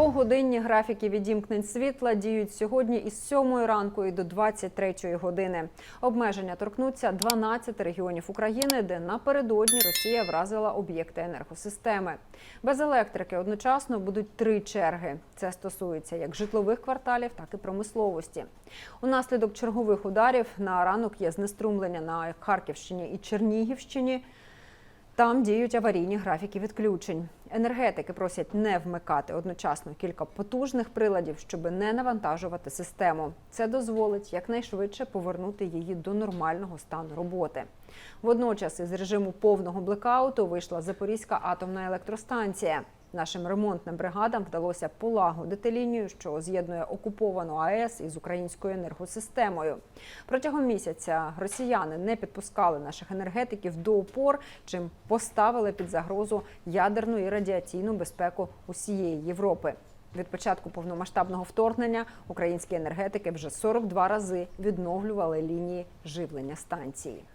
Погодинні графіки відімкнень світла діють сьогодні із 7 ранку і до 23 години. Обмеження торкнуться 12 регіонів України, де напередодні Росія вразила об'єкти енергосистеми. Без електрики одночасно будуть три черги. Це стосується як житлових кварталів, так і промисловості. Унаслідок чергових ударів на ранок є знеструмлення на Харківщині і Чернігівщині. Там діють аварійні графіки відключень. Енергетики просять не вмикати одночасно кілька потужних приладів, щоб не навантажувати систему. Це дозволить якнайшвидше повернути її до нормального стану роботи. Водночас із режиму повного блекауту вийшла Запорізька атомна електростанція. Нашим ремонтним бригадам вдалося полагодити лінію, що з'єднує окуповану АЕС із українською енергосистемою. Протягом місяця росіяни не підпускали наших енергетиків до опор, чим поставили під загрозу ядерну і радіаційну безпеку усієї Європи. Від початку повномасштабного вторгнення українські енергетики вже 42 рази відновлювали лінії живлення станції.